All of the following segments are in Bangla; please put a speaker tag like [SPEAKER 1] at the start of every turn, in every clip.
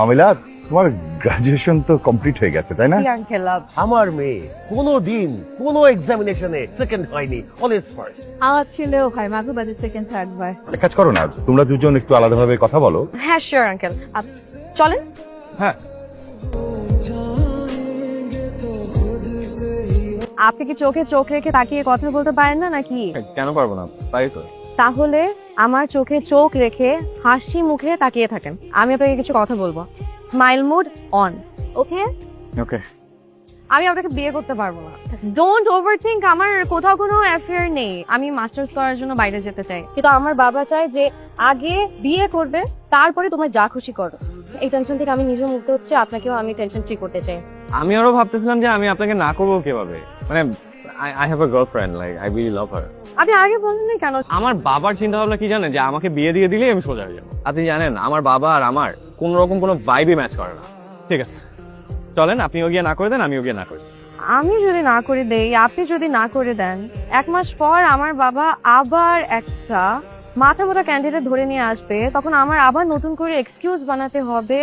[SPEAKER 1] মামিলা তোমার গ্রাজুয়েশন তো কমপ্লিট হয়ে গেছে তাই না?
[SPEAKER 2] আঙ্কেল
[SPEAKER 3] আমার মেয়ে কোনো দিন কোনো এক্সামিনেশনে সেকেন্ড হয়নি অলওয়েজ ফার্স্ট
[SPEAKER 2] আমার ছেলেও হয় মাঝে মাঝে সেকেন্ড থার্ড
[SPEAKER 1] এক কাজ করো না তোমরা দুজন একটু আলাদাভাবে কথা বলো।
[SPEAKER 2] হ্যাঁ শিওর আঙ্কেল চলেন।
[SPEAKER 1] হ্যাঁ।
[SPEAKER 2] আপনি কি চোখে চোখ রেখে তাকিয়ে কথা বলতে পারেন না নাকি?
[SPEAKER 1] কেন পারব না তাই তো।
[SPEAKER 2] তাহলে আমার চোখে চোখ রেখে হাসি মুখে তাকিয়ে থাকেন। আমি আপনাকে কিছু কথা বলব। Smile mood on okay
[SPEAKER 1] okay
[SPEAKER 2] আমি আপনাকে বিয়ে করতে পারব না। ডোন্ট ওভার থিঙ্ক আমার কোথাও কোনো অ্যাফেয়ার নেই। আমি মাস্টার্স করার জন্য বাইরে যেতে চাই। কিন্তু আমার বাবা চায় যে আগে বিয়ে করবে তারপরে তোমার যা খুশি করো। এই টেনশন থেকে আমি নিজে মুক্ত হচ্ছে আপনাকেও আমি টেনশন ফ্রি করতে চাই।
[SPEAKER 4] আমি আরও ভাবতেছিলাম যে আমি আপনাকে না করব কীভাবে? মানে I have a girlfriend like I really love her
[SPEAKER 2] আপনি আগে বলেন না কেন?
[SPEAKER 4] আমার বাবার চিন্তা ভাবনা কি জানেন? যে আমাকে বিয়ে দিয়ে দিলেই আমি সোজা হয়ে যাব। আপনি জানেন আমার বাবা আর আমার কোন রকম কোনো ভাইবই ম্যাচ করে না। ঠিক আছে। চলেন আপনিও গিয়ে না করে দেন আমিও গিয়ে না করি।
[SPEAKER 2] আমি যদি না করে দেই আপনি যদি না করে দেন এক মাস পর আমার বাবা আবার একটা মাথা মোটা ক্যান্ডিডেট ধরে নিয়ে আসবে। তখন আমার আবার নতুন করে এক্সকিউজ বানাতে হবে।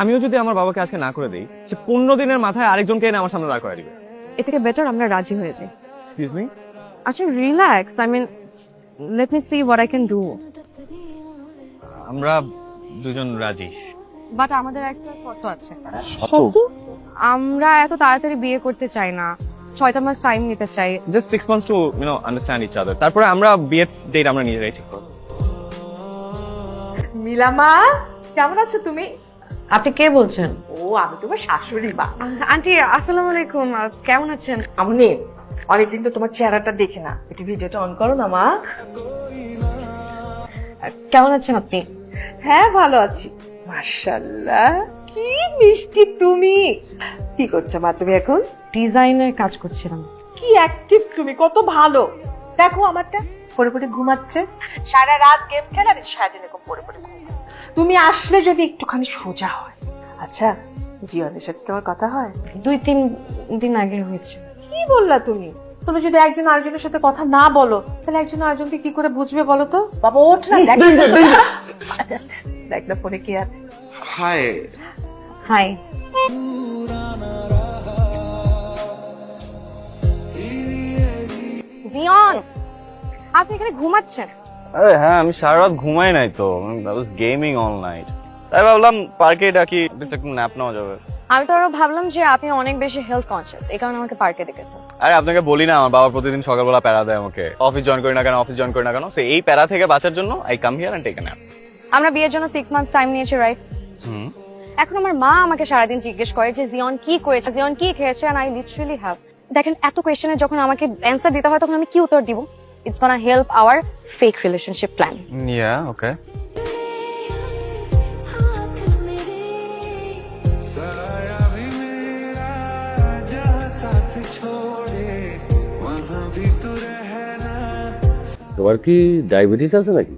[SPEAKER 4] আমিও যদি আমার বাবাকে আজকে না করে দিই সে পনেরো দিনের মাথায় আরেকজনকে এনে আমার সামনে দাঁড় করে দিবে।
[SPEAKER 2] এ থেকে বেটার আমরা রাজি হয়ে যাই।
[SPEAKER 4] এক্সকিউজ মি
[SPEAKER 2] আচ্ছা relax I mean let me see what I can do
[SPEAKER 4] আমরা দুজন রাজি।
[SPEAKER 2] বাট আমাদের একটা শর্ত আছে। আমরা এত তাড়াতাড়ি বিয়ে করতে চাই না। ছয়টা মাস টাইম নিতে চাই।
[SPEAKER 4] Just six months to you know understand each other তারপরে আমরা বিয়ের ডেট আমরা নিজেরাই ঠিক করব।
[SPEAKER 5] মিলামা কেমন আছো তুমি?
[SPEAKER 2] আপনি কে বলছেন?
[SPEAKER 5] ও আমি তোমার শাশুড়ি বা
[SPEAKER 2] আন্টি আসসালামু আলাইকুম। কেমন আছেন?
[SPEAKER 5] আমনি অনেকদিন তো তোমার চেহারাটা দেখে না। একটু ভিডিওটা অন করো না মা।
[SPEAKER 2] কেমন আছেন আপনি?
[SPEAKER 5] হ্যাঁ ভালো আছি। মাশাল্লাহ কি মিষ্টি তুমি। কি করছ মা তুমি এখন?
[SPEAKER 2] ডিজাইনের কাজ করছিলাম।
[SPEAKER 5] কি অ্যাক্টিভ তুমি কত ভালো। দেখো আমারটা পড়ে পড়ে ঘুমাচ্ছে। সারা রাত গেমস খেলে আর সারাদিন এরকম পড়ে পড়ে তুমি আসলে যদি একটুখানি সোজা হয়। আচ্ছা জীবনের সাথে তোমার কথা হয়?
[SPEAKER 2] দুই তিন দিন আগে হয়েছে।
[SPEAKER 5] কি বললা তুমি? তুমি যদি একজন আরেকজনের সাথে কথা না বলো তাহলে একজন আরেকজনকে কি করে বুঝবে বলো তো? বাবা ওঠ না দেখ না। ফোনে কি আছে।
[SPEAKER 4] হাই
[SPEAKER 2] হাই জিয়ন আপনি এখানে ঘুমাচ্ছেন?
[SPEAKER 4] আরে হ্যাঁ আমি সারা রাত ঘুমাই নাই তো। গেমিং অল নাইট তাই ভাবলাম পার্কে ডাকি একটু ন্যাপ নেওয়া যাবে।
[SPEAKER 2] আমি তো আরও ভাবলাম যে আপনি অনেক বেশি হেলথ কনসিয়াস এই কারণে আমাকে পার্কে ডেকেছেন।
[SPEAKER 4] আরে আপনাকে বলি না আমার বাবা প্রতিদিন সকালবেলা প্যারা দেয় আমাকে। অফিস জয়েন করি না কেন অফিস জয়েন করি না কেন? সে এই প্যারা থেকে বাঁচার জন্য I come here and take nap
[SPEAKER 2] আমরা বিয়ের জন্য সিক্স মান্থস টাইম নিয়েছি রাইট
[SPEAKER 4] হুম।
[SPEAKER 2] এখন আমার মা আমাকে সারাদিন জিজ্ঞেস করে যে জিয়ন কি করেছে? জিয়ন কি খেয়েছে? আই লিটারালি হ্যাভ দেখেন এত কোয়েশ্চেনে যখন আমাকে অ্যান্সার দিতে হয় তখন আমি কি উত্তর দিব? It's gonna help our fake relationship plan.
[SPEAKER 4] Yeah okay
[SPEAKER 3] তোমার কি ডায়াবেটিস আছে নাকি?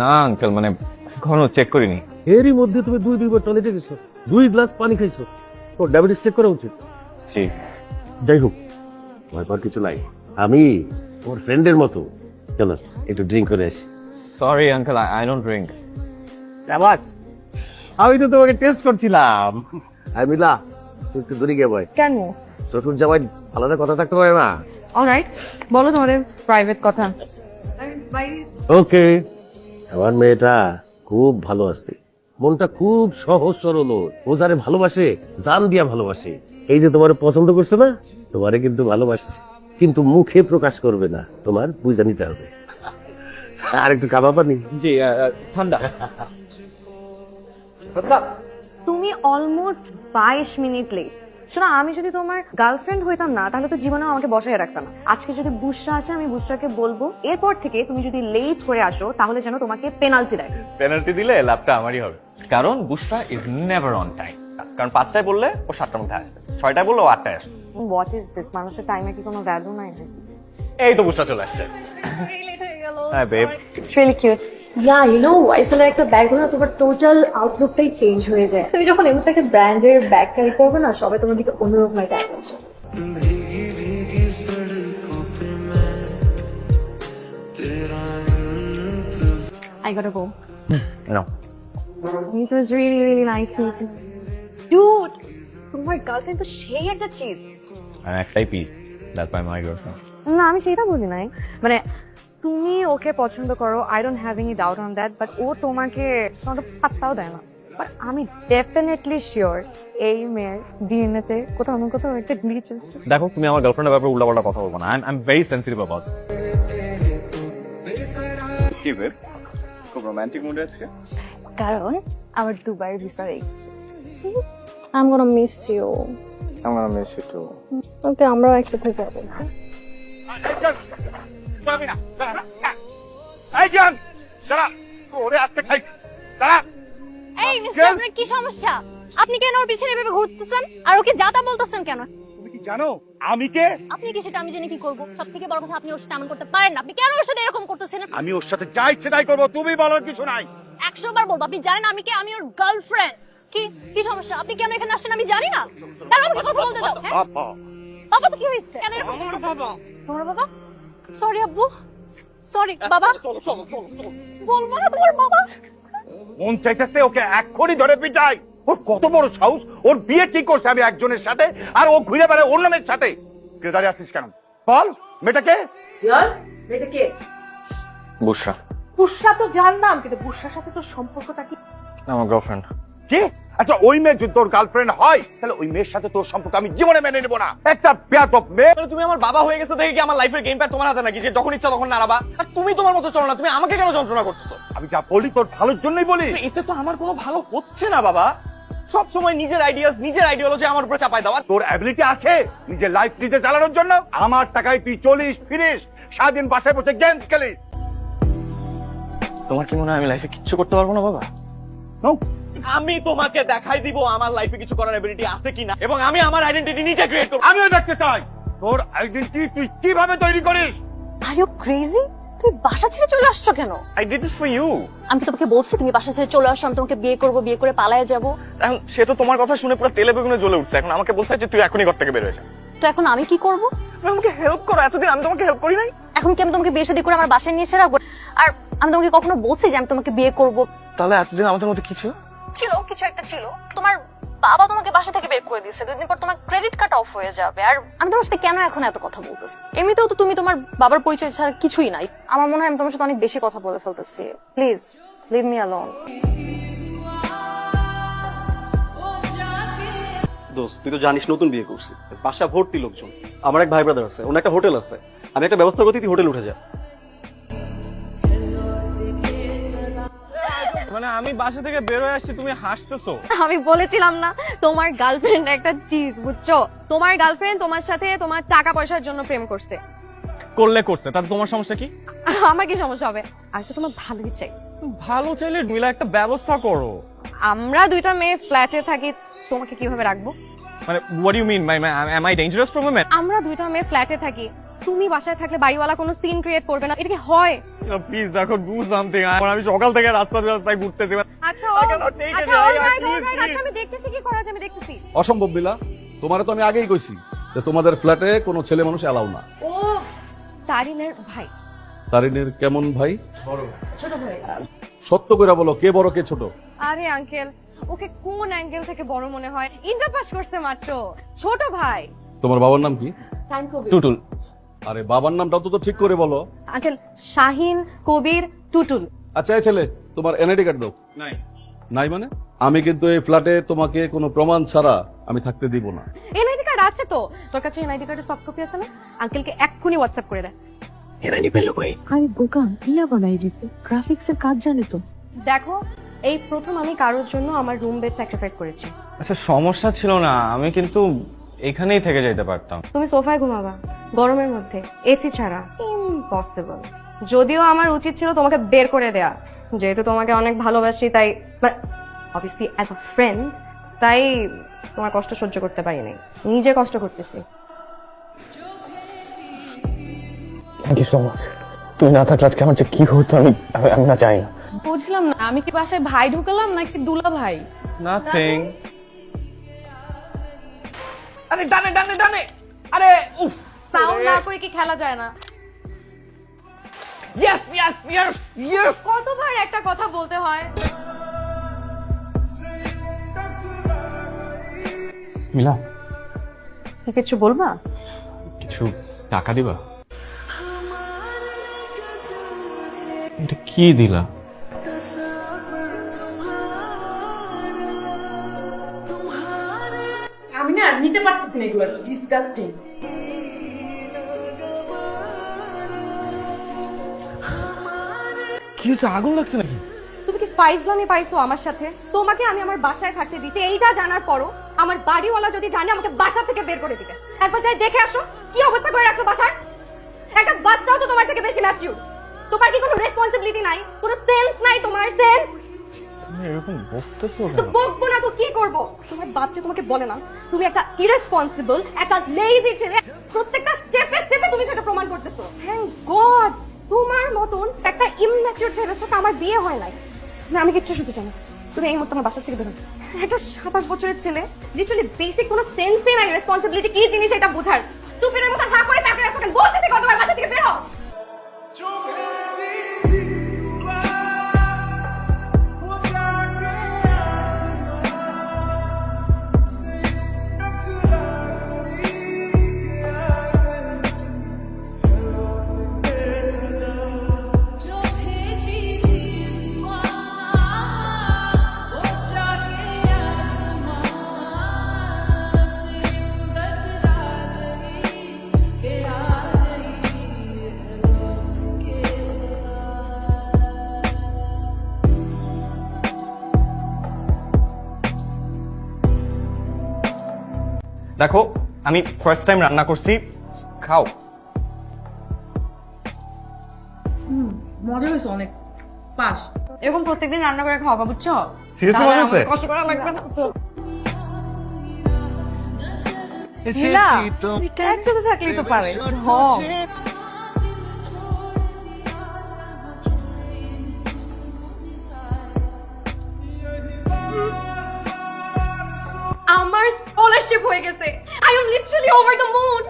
[SPEAKER 4] না আঙ্কেল মানে এখনও চেক করিনি।
[SPEAKER 3] এরই মধ্যে তুমি দুই দুইবার টয়লেটে গেছো দুই গ্লাস পানি খাইছো তোর ডায়াবেটিস চেক করা উচিত।
[SPEAKER 4] জি
[SPEAKER 3] যাই হোক ভয় পাওয়ার কিছু নাই। আমি ওর ফ্রেন্ডের মতো। চলো একটু ড্রিঙ্ক করে আসি।
[SPEAKER 4] Sorry uncle I don't drink
[SPEAKER 3] আওয়াজ আমি তো তোমাকে টেস্ট করছিলাম। আর মিলা তুই একটু দূরে গিয়ে বয়।
[SPEAKER 2] কেন?
[SPEAKER 3] শ্বশুর জামাই আলাদা কথা থাকতে পারে না।
[SPEAKER 2] অলরাইট বলো তোমাদের প্রাইভেট কথা।
[SPEAKER 3] ওকে আমার মেয়েটা খুব ভালো আছে। মনটা খুব সহজ সরল ও যারে ভালোবাসে জান দিয়া ভালোবাসে। এই যে তোমার পছন্দ করছে না তোমারে কিন্তু ভালোবাসছে। কিন্তু মুখে প্রকাশ করবে না। তোমার বুঝে নিতে হবে। আর একটু কাবা পানি
[SPEAKER 4] জি ঠান্ডা।
[SPEAKER 2] তুমি অলমোস্ট বাইশ মিনিট লেট শোনো আমি যদি তোমার গার্লফ্রেন্ড হইতাম না তাহলে তো জীবনেও আমাকে বসায় রাখতাম না। আজকে যদি বুসরা আসে আমি বুসরাকে বলব এরপর থেকে তুমি যদি লেট করে আসো তাহলে যেন তোমাকে পেনাল্টি দেয়।
[SPEAKER 4] পেনাল্টি দিলে লাভটা আমারই হবে। কারণ Bushra is never on time কারণ পাঁচটায় বললে ও সাতটার মধ্যে আসবে। ছয়টায় বললে ও আটটায় আসবে।
[SPEAKER 2] হোয়াট ইজ দিস মানুষের টাইমে কি কোনো ভ্যালু নাই
[SPEAKER 4] এই তো বুশরা চলে আসছে। হ্যাঁ babe
[SPEAKER 2] it's really cute
[SPEAKER 6] yeah you know একটা ব্যাগ হলো তোমার টোটাল আউটলুকটাই চেঞ্জ হয়ে যায়। তুমি যখন এমন একটা ব্র্যান্ডের ব্যাগ ক্যারি করবে না সবাই তোমার দিকে অন্যরকম একটা attention
[SPEAKER 2] I got go
[SPEAKER 4] now.
[SPEAKER 2] It was really really nice meeting dude তোমার গার্লফ্রেন্ড তো সেই একটা চিজ
[SPEAKER 4] আমি একটাই piece that by my girlfriend
[SPEAKER 2] না আমি সেটা বলি নাই। মানে তুমি ওকে পছন্দ করো I don't have any doubt on that but ও তোমাকে তোমাকে পাত্তাও দেয় না। বাট আমি ডেফিনেটলি শিওর এই মেয়ের ডিএনএ তে কোথাও না কোথাও একটা গ্লিচ আছে।
[SPEAKER 4] দেখো তুমি আমার গার্লফ্রেন্ডের ব্যাপারে উল্টাপাল্টা কথা বলব না। I am very sensitive about কি বেব খুব রোমান্টিক মুডে আজকে।
[SPEAKER 2] কারণ আমার দুবার ভিসা হয়ে গেছে I'm gonna miss you.
[SPEAKER 4] I'm আমার মিস ইউ টু
[SPEAKER 2] ওকে আমরাও একসাথে যাব।
[SPEAKER 7] এই মিস্টার আপনার কি সমস্যা? আপনি কেন ওর পিছনে এভাবে ঘুরতেছেন? আর ওকে যাতা বলতেছেন কেন?
[SPEAKER 1] তুমি কি জানো? আমি কে?
[SPEAKER 7] আপনি কি সেটা আমি জেনে কি করব? সব থেকে বড় কথা আপনি ওর সাথে এমন করতে পারেন না। আপনি কেন ওর সাথে এরকম করতেছেন?
[SPEAKER 1] আমি ওর সাথে যা ইচ্ছে তাই করব তুমি বলার কিছু নাই।
[SPEAKER 7] একশো বার বলব আপনি জানেন আমি কে? আমি ওর গার্লফ্রেন্ড কি? কি সমস্যা? আপনি কেন এখানে আসছেন? আমি জানি না। তার আমাকে কথা বলতে দাও হ্যাঁ?
[SPEAKER 1] বাবা
[SPEAKER 7] বাবা তো কি হয়েছে? কেন এরকম করতেছেন? তোমার বাবা? সরি আব্বু। সরি বাবা। বলব না তোমার বাবা।
[SPEAKER 1] মন চাইতেছে ওকে এক্ষুনি ধরে পিটাই। ওর কত বড় সাহস ওর বিয়ে ঠিক করছে আমি একজনের সাথে আর ও ঘুরে বেড়ায় অন্য মেয়ের সাথে। কে দাঁড়িয়ে আসিস কেন? বল মেয়েটাকে?
[SPEAKER 5] সিয়াল এটা কে?
[SPEAKER 4] বুশরা
[SPEAKER 5] বুসরা তো জানতাম কিন্তু বুসরার সাথে তোর সম্পর্কটা কি?
[SPEAKER 4] আমার গার্লফ্রেন্ড
[SPEAKER 1] কি? আচ্ছা ওই মেয়ে যদি তোর গার্লফ্রেন্ড হয় তাহলে ওই মেয়ের সাথে তোর সম্পর্ক আমি জীবনে মেনে নেব না। একটা ব্যাপক মেয়ে
[SPEAKER 4] তাহলে তুমি আমার বাবা হয়ে গেছে দেখে কি আমার লাইফের গেম প্যাড তোমার হাতে নাকি? যে যখন ইচ্ছা তখন নাড়াবা। আর তুমি তোমার মতো চলো না তুমি আমাকে কেন যন্ত্রণা করতেছো?
[SPEAKER 1] আমি যা বলি তোর ভালোর জন্যই বলি।
[SPEAKER 4] এতে তো আমার কোনো ভালো হচ্ছে না বাবা। সব সময় নিজের আইডিয়াস নিজের আইডিয়োলজি আমার উপরে চাপাই দাও। আর
[SPEAKER 1] তোর অ্যাবিলিটি আছে নিজের লাইফ নিজে চালানোর জন্য। আমার টাকায় তুই চলিস ফিরিস সারাদিন বাসায় বসে গেমস খেলিস।
[SPEAKER 4] তোমার কি মনে হয় আমি লাইফে কিচ্ছু করতে পারব না বাবা?
[SPEAKER 1] No?
[SPEAKER 4] আমি তোমাকে দেখাই দিব আমার লাইফে কিছু করার এবিলিটি আছে কিনা। এবং আমি আমার আইডেন্টিটি নিজে ক্রিয়েট করব।
[SPEAKER 1] আমিও দেখতে চাই। তোর আইডেন্টিটি তুই কীভাবে তৈরি করিস?
[SPEAKER 7] আর ইউ ক্রেজি তুমি বাসা ছেড়ে চলে আসছো কেন?
[SPEAKER 4] I did this for you
[SPEAKER 7] আমি কি তোমাকে বলছি তুমি বাসা ছেড়ে চলে আসো আমি তোমাকে বিয়ে করব বিয়ে করে পালায়ে যাব।
[SPEAKER 4] এখন সে তো তোমার কথা শুনে পুরো তেলে বেগুনে জ্বলে উঠছে। এখন আমাকে বলছে যে তুই এখনই ঘর থেকে বের হয়ে যা।
[SPEAKER 7] তো এখন আমি কি করব?
[SPEAKER 4] তুমি আমাকে হেল্প করো। এতদিন আমি তোমাকে হেল্প করি নাই।
[SPEAKER 7] এখন কি আমি তোমাকে বিয়ে শাদী করে আমার বাসায় নিয়ে এসে রাখব? আর আমি তোমাকে কখনো বলছি যে আমি তোমাকে বিয়ে করব?
[SPEAKER 4] তাহলে এতদিন আমাদের মধ্যে কি ছিল?
[SPEAKER 7] ছিল, কিছু একটা ছিল। তোমার বাবা তোমাকে বাসা থেকে বের করে দিয়েছে। দুদিন পর তোমার ক্রেডিট কার্ড অফ হয়ে যাবে। আর আমি তোমার সাথে কেন এখন এত কথা বলতেছি? এমনিতেও তো তুমি তোমার বাবার পরিচয় ছাড়া কিছুই নাই। আমার মনে হয় আমি তোমার সাথে অনেক বেশি কথা বলে ফেলতেছি। প্লিজ লিভ মি অ্যালোন
[SPEAKER 8] দোস্ত, তুই তো জানিস নতুন বিয়ে করছি। বাসা ভর্তি লোকজন। আমার এক ভাই ব্রাদার আছে ওনার একটা হোটেল আছে। আমি একটা ব্যবস্থা করতে হোটেল উঠে যা।
[SPEAKER 4] আমি বাসা থেকে বের হয়ে আসছি তুমি হাসতেছো।
[SPEAKER 2] আমি বলেছিলাম না তোমার গার্লফ্রেন্ড একটা চিজ বুঝছ? তোমার গার্লফ্রেন্ড তোমার সাথে তোমার টাকা পয়সার জন্য প্রেম করছে।
[SPEAKER 4] করলে করছে তাতে তোমার সমস্যা কি?
[SPEAKER 2] আমার কি সমস্যা হবে? আর তো তোমার ভালোই চাই।
[SPEAKER 4] ভালো চাইলে মিলা একটা ব্যবস্থা করো।
[SPEAKER 2] আমরা দুইটা মেয়ে ফ্ল্যাটে থাকি তোমাকে কীভাবে রাখব?
[SPEAKER 4] মানে what you mean my am I dangerous for
[SPEAKER 2] আমরা দুইটা মেয়ে ফ্ল্যাটে থাকি তুমি বাসায় থাকলে বাড়িওয়ালা কোনো সিন ক্রিয়েট করবে না। এটা কি হয়?
[SPEAKER 4] প্লিজ দেখো ডু সামথিং আমি সকাল থেকে রাস্তা রাস্তায় ঘুরতেছি।
[SPEAKER 2] আচ্ছা আচ্ছা আচ্ছা আমি দেখতেছি কি করা যায় আমি দেখতেছি।
[SPEAKER 9] অসম্ভব বিলা। তোমারে তো আমি আগেই কইছি যে তোমাদের ফ্ল্যাটে কোনো ছেলে মানুষ এলাও না।
[SPEAKER 2] ও তারিনের ভাই।
[SPEAKER 9] তারিনের কেমন ভাই? সত্য করে বলো কে বড় কে ছোট?
[SPEAKER 2] আরে আঙ্কেল ওকে কোন অ্যাঙ্গেল থেকে বড় মনে হয়? ইন্টার পাস করছে মাত্র। ছোট ভাই।
[SPEAKER 9] তোমার বাবার নাম কি?
[SPEAKER 4] টুটুল।
[SPEAKER 9] আরে বাবার নামটা তো তো ঠিক করে বলো।
[SPEAKER 2] আঙ্কেল শাহিন কবির টুটুল।
[SPEAKER 9] আচ্ছা এই ছেলে তোমার এনআইডি কার্ড দাও।
[SPEAKER 4] নাই।
[SPEAKER 9] নাই মানে? আমি কিন্তু এই ফ্ল্যাটে তোমাকে কোনো প্রমাণ ছাড়া আমি থাকতে দিব না।
[SPEAKER 2] এনআইডি কার্ড আছে তো? তোর কাছে এনআইডি কার্ডের সফট কপি আছে না? আঙ্কেলকে এক্ষুনি হোয়াটসঅ্যাপ করে দে।
[SPEAKER 10] এনআইডি পেল কই আরে বোকা ইয়া বানাই দিছে। গ্রাফিক্স এর কাজ জানে তো।
[SPEAKER 2] দেখো এই প্রথম আমি কারোর জন্য আমার রুম বেড স্যাক্রিফাইস করেছি।
[SPEAKER 4] আচ্ছা সমস্যা ছিল না। আমি কিন্তু এখানেই থেকে যাইতে পারতাম।
[SPEAKER 2] তুমি সোফায় ঘুমাবা গরমের মধ্যে এসি ছাড়া। ইম্পসিবল যদিও আমার উচিত ছিল তোমাকে বের করে দেয়া। যেহেতু তোমাকে অনেক ভালোবাসি তাই অবভিয়াসলি অ্যাজ আ ফ্রেন্ড তাই তোমার কষ্ট সহ্য করতে পারি নাই নিজে কষ্ট করতেছি।
[SPEAKER 11] থ্যাংক ইউ সো মাচ তুমি না থাকলে আজকে আমার যে কি হতো আমি আমি- আমি না চাই না।
[SPEAKER 10] বুঝলাম না আমি কি বাসায় ভাই ঢুকালাম নাকি দুলা ভাই
[SPEAKER 4] নাথিং আরে ডানে ডানে ডানে। আরে উফ
[SPEAKER 2] সাউন্ড না করে কি খেলা যায় না।
[SPEAKER 4] ইয়েস ইয়েস ইয়েস ইয়েস
[SPEAKER 2] কতবার একটা কথা বলতে হয়?
[SPEAKER 4] মিলা।
[SPEAKER 5] কি কিছু বলবা?
[SPEAKER 4] কিছু টাকা দিবা? এটা কি দিলা?
[SPEAKER 5] ডিসগাস্টিং
[SPEAKER 4] কি হচ্ছে আগুন লাগছে নাকি?
[SPEAKER 2] তুমি কি ফাইজলামি পাইছো আমার সাথে? তোমাকে আমি আমার বাসায় থাকতে দিছি এইটা জানার পরও আমার বাড়িওয়ালা যদি জানে আমাকে বাসা থেকে বের করে দিবে। একবার যাই দেখে আসো কি অবস্থা করে রাখছো বাসার একটা বাচ্চাও তো তোমার থেকে বেশি ম্যাচিউর তোমার কি কোনো রেসপন্সিবিলিটি নাই? কোনো সেন্স নাই তোমার সেন্স
[SPEAKER 4] এরকম বকতেছো
[SPEAKER 2] তো বকবো না তো কি তোমার বাচ্চা তোমাকে বলে না। তুমি একটা ইরেসপন্সিবল একটা লেজি ছেলে। প্রত্যেকটা স্টেপে স্টেপে তুমি সেটা প্রমাণ করতেছো। থ্যাংক গড তোমার মতন একটা ইমম্যাচিউর ছেলের সাথে আমার বিয়ে হয় নাই। না, আমি কিচ্ছু শুনতে চাই না। তুমি এই মুহূর্তে আমার বাসা থেকে বেরো একটা সাতাশ বছরের ছেলে লিটারালি বেসিক কোনো সেন্সই নাই রেসপন্সিবিলিটি কি জিনিস এটা বোঝার। টুপির মতো হা করে তাকে রাখো বলতেছি
[SPEAKER 4] দেখো আমি ফার্স্ট টাইম রান্না করছি। খাও।
[SPEAKER 5] মজা হয়েছে অনেক। পাস।
[SPEAKER 2] এরকম প্রত্যেকদিন রান্না করে খাওয়া বুঝছ? কষ্ট করা লাগবে না? তো।
[SPEAKER 5] একসাথে থাকলেই তো পারে।
[SPEAKER 2] স্কলারশিপ হয়ে গেছে। I am literally over the moon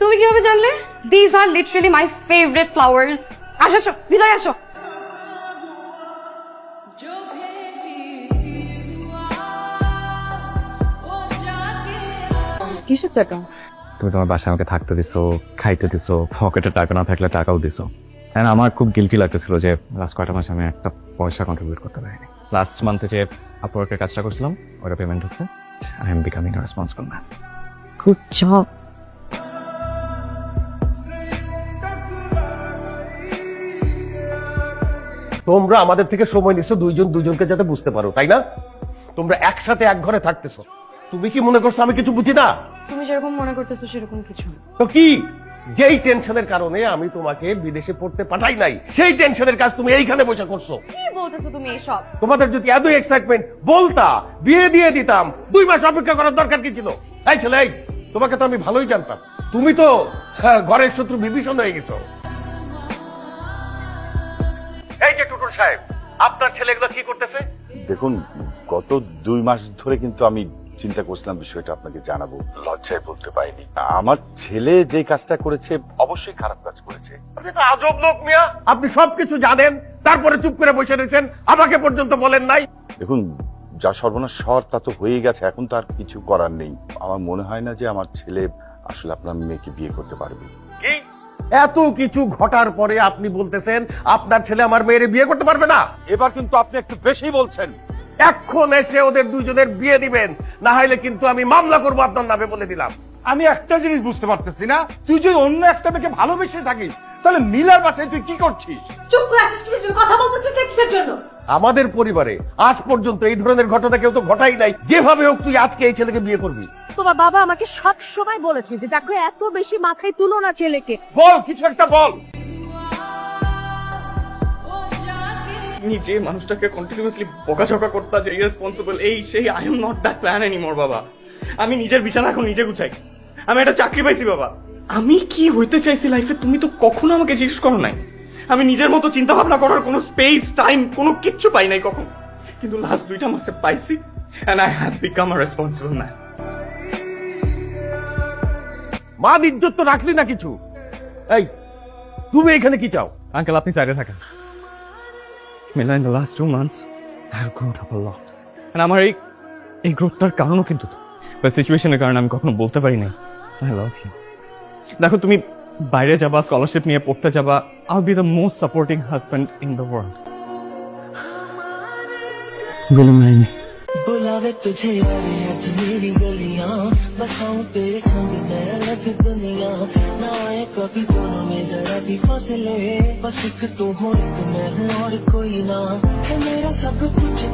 [SPEAKER 2] তুমি কীভাবে জানলে? This are literally my favourite flowers আসো আসো ভিতরে আসো। কিসের টাকা?
[SPEAKER 4] তুমি তোমার বাসায় আমাকে থাকতে দিছো, খাইতে দিছো, পকেটে টাকা না থাকলে টাকাও দিছো। আমার খুব গিলটি লাগতেছিল যে লাস্ট কয়টা মাসে আমি একটা পয়সা কন্ট্রিবিউট করতে পারিনি। লাস্ট মান্থে যে আপওয়ার্কের কাজটা করছিলাম ওটা পেমেন্ট হচ্ছে। I am becoming a responsible man
[SPEAKER 10] good job
[SPEAKER 3] তোমরা আমাদের থেকে সময় নিছো দুইজন দুজনকে যাতে বুঝতে পারো তাই না? তোমরা একসাথে এক ঘরে থাকতেছো। তুমি কি মনে করছ আমি কিছু বুঝি না?
[SPEAKER 2] তুমি যেরকম মনে করতেছো সেরকম কিছু
[SPEAKER 3] তো কি? যেই টেনশনের কারণে আমি তোমাকে বিদেশে পড়তে পাঠাই নাই সেই টেনশনের কাজ তুমি এইখানে বসে করছ।
[SPEAKER 2] কি বলতেছো তুমি এসব?
[SPEAKER 3] তোমাদের যদি এতই এক্সাইটমেন্ট বলতা বিয়ে দিয়ে দিতাম দুই মাস অপেক্ষা করার দরকার কি ছিল? এই ছেলে এই, তোমাকে তো আমি ভালোই জানতাম। তুমি তো হ্যাঁ, ঘরের শত্রু বিভীষণ হয়ে গেছো। এই যে টুটুল সাহেব আপনার ছেলেগুলো কি করতেছে?
[SPEAKER 1] দেখুন গত দুই মাস ধরে কিন্তু আমি চিন্তা করছিলাম বিষয়টা আপনাকে জানাব। লজ্জায় বলতে পারিনি। আমার ছেলে যে কাজটা করেছে, অবশ্যই খারাপ কাজ করেছে।
[SPEAKER 3] আপনি তো আজব লোক মিয়া। আপনি সবকিছু জানেন, তারপরে চুপ করে বসে রয়েছেন, আমাকে পর্যন্ত বলেন নাই।
[SPEAKER 1] দেখুন, যা সর্বনাশ শহর তা তো হয়ে গেছে, এখন তো আর কিছু করার নেই। আমার মনে হয় না যে আমার ছেলে আসলে আপনার মেয়েকে বিয়ে করতে পারবে।
[SPEAKER 3] কি? এত কিছু ঘটার পরে আপনি বলতেছেন, আপনার ছেলে আমার মেয়ের বিয়ে করতে পারবে না।
[SPEAKER 1] এবার কিন্তু আপনি একটু বেশি বলছেন।
[SPEAKER 3] এখন এসে ওদের দুইজনের বিয়ে দিবেন। না হলে কিন্তু আমি মামলা করব আপনার নামে বলে দিলাম।
[SPEAKER 1] আমি একটা জিনিস বুঝতে পারতেছি না। তুই যদি অন্য একটা মেয়েকে ভালোবেসে থাকিস তাহলে মিলার বাসায় তুই কি করছিস?
[SPEAKER 5] চুপ করে কিসের জন্য? কথা বলতেছিস কিসের জন্য?
[SPEAKER 3] আমাদের পরিবারে আজ পর্যন্ত এই ধরনের ঘটনা কেউ তো ঘটাই নাই। যেভাবে হোক তুই আজকে এই ছেলেকে বিয়ে করবি।
[SPEAKER 5] তোমার বাবা আমাকে সব সময় বলেছে যে দেখো এত বেশি মাথায় তুলো না ছেলেকে।
[SPEAKER 3] বল কিছু একটা বল।
[SPEAKER 4] যে মানুষটাকে কন্টিনিউয়াসলি বকাঝকা করতাম যে ইরেসপন্সিবল এই সেই I am not that plan anymore বাবা। আমি নিজের বিছানা এখন নিজে গুছাই। আমি একটা চাকরি পাইছি বাবা। আমি কি হইতে চাইছি লাইফে তুমি তো কখনো আমাকে জিজ্ঞেস করো নাই। আমি নিজের মতো চিন্তা ভাবনা করার কোনো স্পেস টাইম কোনো কিচ্ছু পাই নাই কখন। কিন্তু লাস্ট দুইটা মাসে পাইছি and I have become a responsible man
[SPEAKER 3] মান ইজ্জত তো রাখলি না কিছু। এই তুমি এখানে কি চাও?
[SPEAKER 4] আঙ্কেল আপনি সাইডে থাকেন। মেলা in the last two months I have grown up lot and আমার এই এই গ্রোথটার কারণও কিন্তু বা সিচুয়েশনের কারণে আমি কখনো বলতে পারি নাই। আই লাভ ইউ দেখো তুমি বাইরে যাবা স্কলারশিপ নিয়ে পড়তে যাবা I be the most supporting husband in the world
[SPEAKER 11] বলুন নাই বুলাবে তুঝে बसाऊं तेरे संग मैं अलग दुनिया। ना आए कभी दोनों में जरा भी फसले। बस एक तू हो, एक मैं हूँ और कोई ना। है मेरा सब कुछ